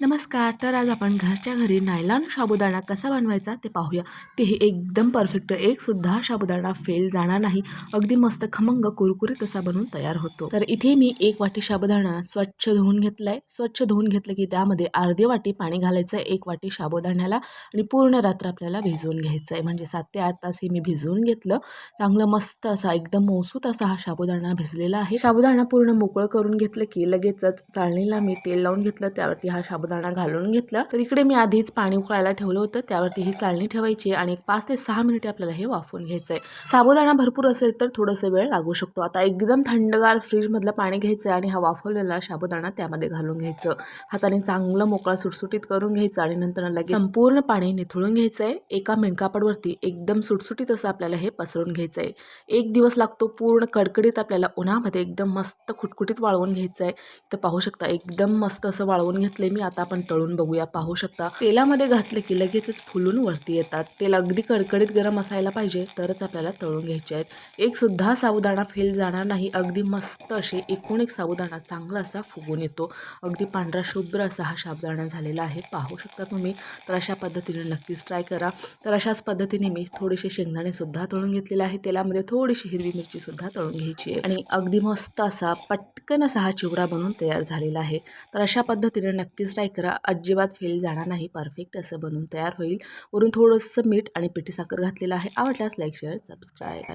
नमस्कार तर आज आपण घरच्या घरी नायलॉन साबुदाणा कसा बनवायचा ते पाहूया. तेही एकदम परफेक्ट एकसुद्धा साबुदाणा फेल जाणार नाही. अगदी मस्त खमंग कुरकुरीत असा बनवून तयार होतो. तर इथे मी एक वाटी साबुदाणा स्वच्छ धुवून घेतलाय. स्वच्छ धुवून घेतलं की त्यामध्ये अर्धी वाटी पाणी घालायचं आहे एक वाटी साबुदाण्याला आणि पूर्ण रात्र आपल्याला भिजवून घ्यायचं आहे म्हणजे सात ते आठ तास हे मी भिजवून घेतलं. चांगलं मस्त असा एकदम मौसूत असा हा साबुदाणा भिजलेला आहे. साबुदाणा पूर्ण मोकळं करून घेतलं की लगेचच चाळणीला मी तेल लावून घेतलं. त्यावरती हा साबुदाणा घालून घेतला. तर इकडे मी आधीच पाणी उकळायला ठेवलं होतं. त्यावरती ही चाळणी ठेवायची आणि एक पाच ते सहा मिनिटे आपल्याला हे वाफवून घ्यायचं आहे साबुदाणा भरपूर असेल तर थोडंसं वेळ लागू शकतो. आता एकदम थंडगार फ्रीजमधलं पाणी घ्यायचं आणि हा वाफवलेला साबुदाणा त्यामध्ये घालून घ्यायचं. हाताने चांगलं मोकळा सुटसुटीत करून घ्यायचं आणि नंतर लगेच संपूर्ण पाणी निथळून घ्यायचं आहे एका मेणकापडवरती एकदम सुटसुटीत असं आपल्याला हे पसरून घ्यायचं आहे एक दिवस लागतो पूर्ण कडकडीत आपल्याला उन्हामध्ये एकदम मस्त खुटखुटीत वाळवून घ्यायचं आहे तर पाहू शकता एकदम मस्त असं वाळवून घेतलंय मी. आता आपण तळून बघूया. पाहू शकता तेलामध्ये घातलं की लगेचच फुलून वरती येतात. तेल अगदी कडकडीत गरम असायला पाहिजे तरच आपल्याला तळून घ्यायचे आहेत. एक सुद्धा साबुदाणा फेल जाणार नाही. अगदी मस्त असे एकूण एक साबुदाणा चांगला असा फुगून येतो. अगदी पांढरा शुभ्र असा हा साबुदाणा झालेला आहे. पाहू शकता तुम्ही. तर अशा पद्धतीने नक्कीच ट्राय करा. तर अशाच पद्धतीने मी थोडेसे शेंगदाणे सुद्धा तळून घेतलेले आहे तेलामध्ये थोडीशी हिरवी मिरची सुद्धा तळून घ्यायची आहे. आणि अगदी मस्त असा पटकन असा हा चिवडा बनवून तयार झालेला आहे. तर अशा पद्धतीने नक्कीच ट्राय करा अजिबात फेल जाणार नाही. परफेक्ट असं बनवून तयार होईल. वरून थोडंसं मीठ आणि पिठी साखर घातलेलं आहे. आवडल्यास लाईक शेअर सबस्क्राईब